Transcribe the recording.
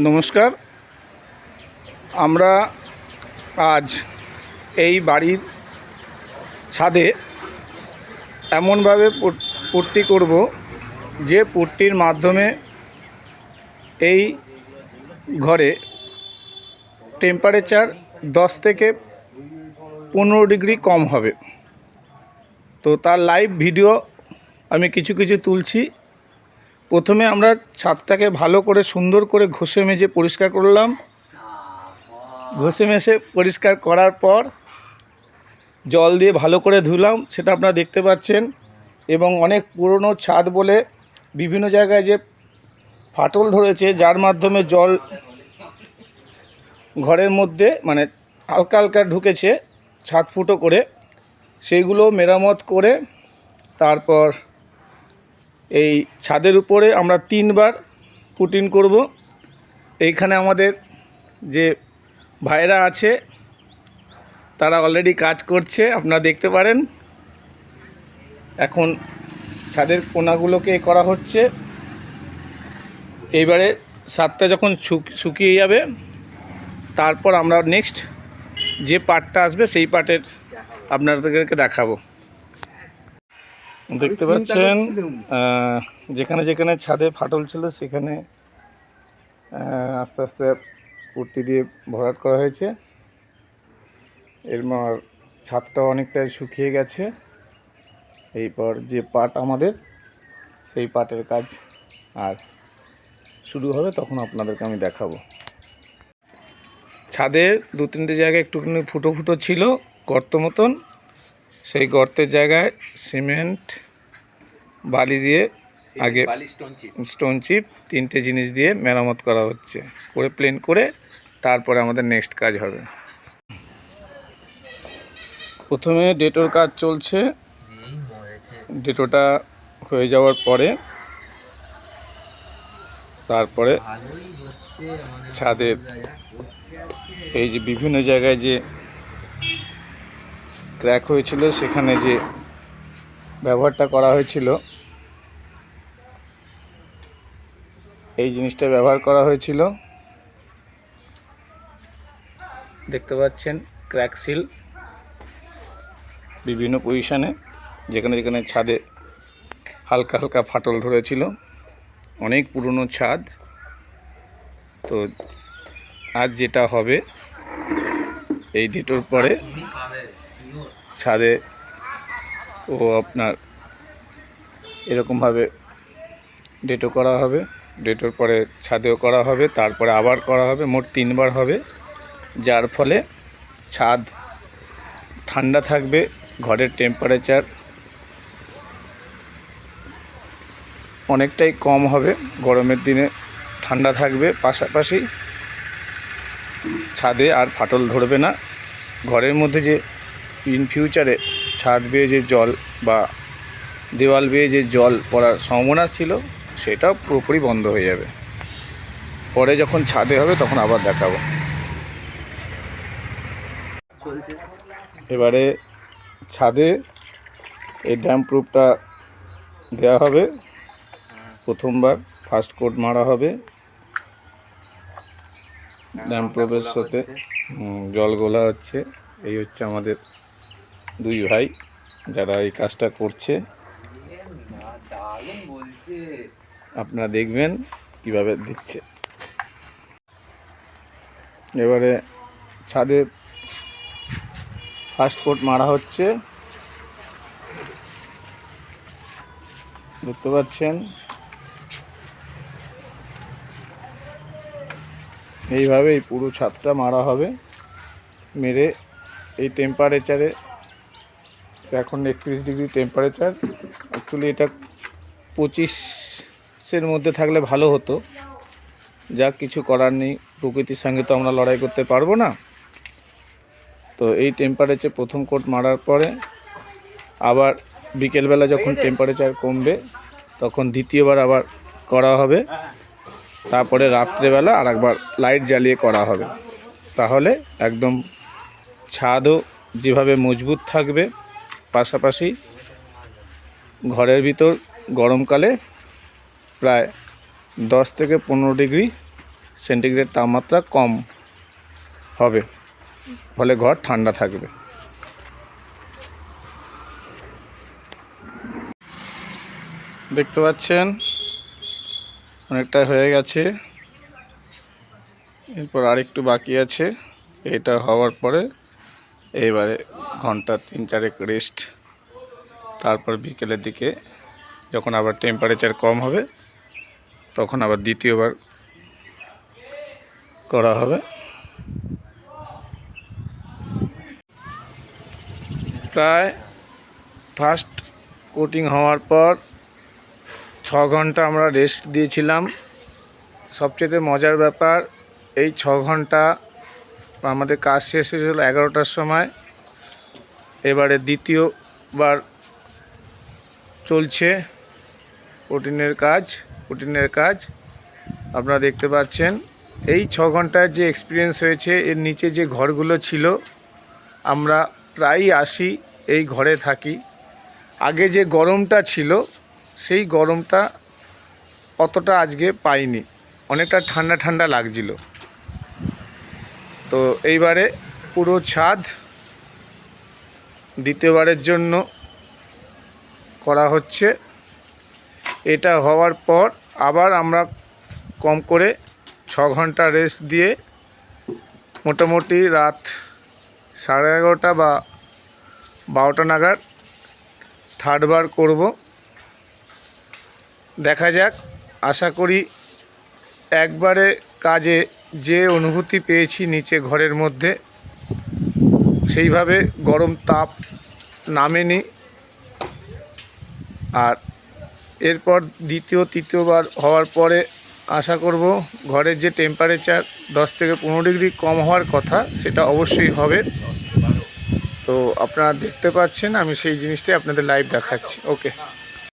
নমস্কার। আমরা আজ এই বাড়ির ছাদে এমনভাবে পট- পট্টি করব যে পট্টির মাধ্যমে এই ঘরে টেম্পারেচার দশ থেকে পনেরো ডিগ্রি কম হবে। তো তার লাইভ ভিডিও আমি কিছু কিছু তুলছি। প্রথমে আমরা ছাদটাকে ভালো করে সুন্দর করে ঘষে মেজে পরিষ্কার করলাম। ঘষে মেজে পরিষ্কার করার পর জল দিয়ে ভালো করে ধুলাম, সেটা আপনারা দেখতে পাচ্ছেন। এবং অনেক পুরনো ছাদ বলে বিভিন্ন জায়গায় যে ফাটল ধরেছে, যার মাধ্যমে জল ঘরের মধ্যে মানে হালকা হালকা ঢুকেছে, ছাদ ফুটো করে। সেইগুলো মেরামত করে তারপর এই ছাদের উপরে আমরা তিনবার পুটিন করব। এইখানে আমাদের যে ভাইরা আছে, তারা অলরেডি কাজ করছে, আপনারা দেখতে পারেন। এখন ছাদের কোনাগুলোকে করা হচ্ছে। এইবারে ছাদটা যখন শুকিয়ে যাবে, তারপর আমরা নেক্সট যে পার্টটা আসবে, সেই পার্টের আপনাদেরকে দেখাবো। দেখতে পাচ্ছেন যেখানে যেখানে ছাদে ফাটল ছিল সেখানে আস্তে আস্তে পুর্তি দিয়ে ভরাট করা হয়েছে। এর মার ছাদটাও অনেকটাই শুকিয়ে গেছে। এইপর যে পাট আমাদের সেই পাটের কাজ আর শুরু হবে তখন আপনাদেরকে আমি দেখাবো। ছাদে দু তিনটে জায়গায় একটুখানি ফুটো ফুটো ছিল গর্ত মতন। সেই গর্তের জায়গায় সিমেন্ট বালি দিয়ে আগে স্টোন চিপ তিনটে জিনিস দিয়ে মেরামত করা হচ্ছে। করে প্লেন করে তারপরে আমাদের নেক্সট কাজ হবে। প্রথমে ডেটোর কাজ চলছে। ডেটোটা হয়ে যাওয়ার পরে তারপরে ছাদের এই যে বিভিন্ন জায়গায় যে ক্র্যাক হয়েছিল, সেখানে যে ব্যবহারটা করা হয়েছিল, এই জিনিসটা ব্যবহার করা হয়েছিল। দেখতে পাচ্ছেন ক্র্যাক সিল বিভিন্ন পজিশানে যেখানে যেখানে ছাদে হালকা হালকা ফাটল ধরেছিল, অনেক পুরনো ছাদ। তো আজ যেটা হবে, এই ডেটোর পরে ছাদে ও আপনার এরকমভাবে ডেটো করা হবে। ডেটোর পরে ছাদেও করা হবে, তারপরে আবার করা হবে, মোট তিনবার হবে। যার ফলে ছাদ ঠান্ডা থাকবে, ঘরের টেম্পারেচার অনেকটাই কম হবে, গরমের দিনে ঠান্ডা থাকবে। পাশাপাশি ছাদে আর ফাটল ধরবে না। ঘরের মধ্যে যে ইন ফিউচারে ছাদ বেয়ে যে জল বা দেওয়াল বেয়ে যে জল পড়ার সম্ভাবনা ছিল, সেটাও পুরোপুরি বন্ধ হয়ে যাবে। পরে যখন ছাদে হবে, তখন আবার দেখাবো। এবারে ছাদে এই ড্যাম প্রুফটা দেওয়া হবে। প্রথমবার ফার্স্ট কোড মারা হবে। ড্যাম প্রুফের সাথে জল গোলা হচ্ছে। এই হচ্ছে আমাদের দুই ভাই যারা এই কাজটা করছে। আপনারা দেখবেন কীভাবে দিচ্ছে। এবারে ছাদে ফার্স্ট কোট মারা হচ্ছে। দেখতে পাচ্ছেন? এইভাবেই পুরো ছাদটা মারা হবে। মেরে এই টেম্পারেচারে এখন একত্রিশ ডিগ্রি টেম্পারেচার অ্যাকচুয়ালি এটা পঁচিশের মধ্যে থাকলে ভালো হতো। যা কিছু করার নেই প্রকৃতির সঙ্গে তো আমরা লড়াই করতে পারব না। তো এই টেম্পারেচার প্রথম কোট মারার পরে আবার বিকেলবেলা যখন টেম্পারেচার কমবে তখন দ্বিতীয়বার আবার করা হবে। তারপরে রাত্রেবেলা আর একবার লাইট জ্বালিয়ে করা হবে। তাহলে একদম ছাদও যেভাবে মজবুত থাকবে পাশাপাশি ঘরের ভিতর গরমকালে প্রায় দশ থেকে পনেরো ডিগ্রি সেন্টিগ্রেড তাপমাত্রা কম হবে। ফলে ঘর ঠান্ডা থাকবে। দেখতে পাচ্ছেন অনেকটা হয়ে গেছে। এরপর আরেকটু বাকি আছে। এটা হওয়ার পরে এবারে ঘণ্টা তিন চারেক রেস্ট তারপর বিকেলের দিকে যখন আবার টেম্পারেচার কম হবে, তখন আবার দ্বিতীয়বার করা হবে। প্রায় ফার্স্ট কোটিং হওয়ার পর ছ ঘণ্টা আমরা রেস্ট দিয়েছিলাম। সবচেয়ে মজার ব্যাপার, এই ছ ঘণ্টা আমাদের কাজ শেষ হয়েছিল এগারোটার সময়। এবারে দ্বিতীয়বার চলছে প্রোটিনের কাজ প্রোটিনের কাজ। আপনারা দেখতে পাচ্ছেন, এই ছ ঘণ্টার যে এক্সপিরিয়েন্স হয়েছে, এর নিচে যে ঘরগুলো ছিল, আমরা প্রায়ই আসি, এই ঘরে থাকি। আগে যে গরমটা ছিল, সেই গরমটা অতটা আজকে পাইনি, অনেকটা ঠান্ডা ঠান্ডা লাগছিল। তো এইবারে পুরো ছাদ দ্বিতীয়বারের জন্য করা হচ্ছে। এটা হওয়ার পর আবার আমরা কম করে ছ ঘণ্টা রেস্ট দিয়ে মোটামুটি রাত সাড়ে এগারোটা বা বারোটা নাগাদ থার্ডবার করব। দেখা যাক, আশা করি একবারে কাজে যে অনুভূতি পেয়েছি নিচে ঘরের মধ্যে সেইভাবে গরম তাপ নামেনি। আর এরপর দ্বিতীয়, তৃতীয়বার হওয়ার পরে আশা করব ঘরের যে টেম্পারেচার দশ থেকে পনেরো ডিগ্রি কম হওয়ার কথা, সেটা অবশ্যই হবে। তো আপনারা দেখতে পাচ্ছেন, আমি সেই জিনিসটাই আপনাদের লাইভ দেখাচ্ছি। ওকে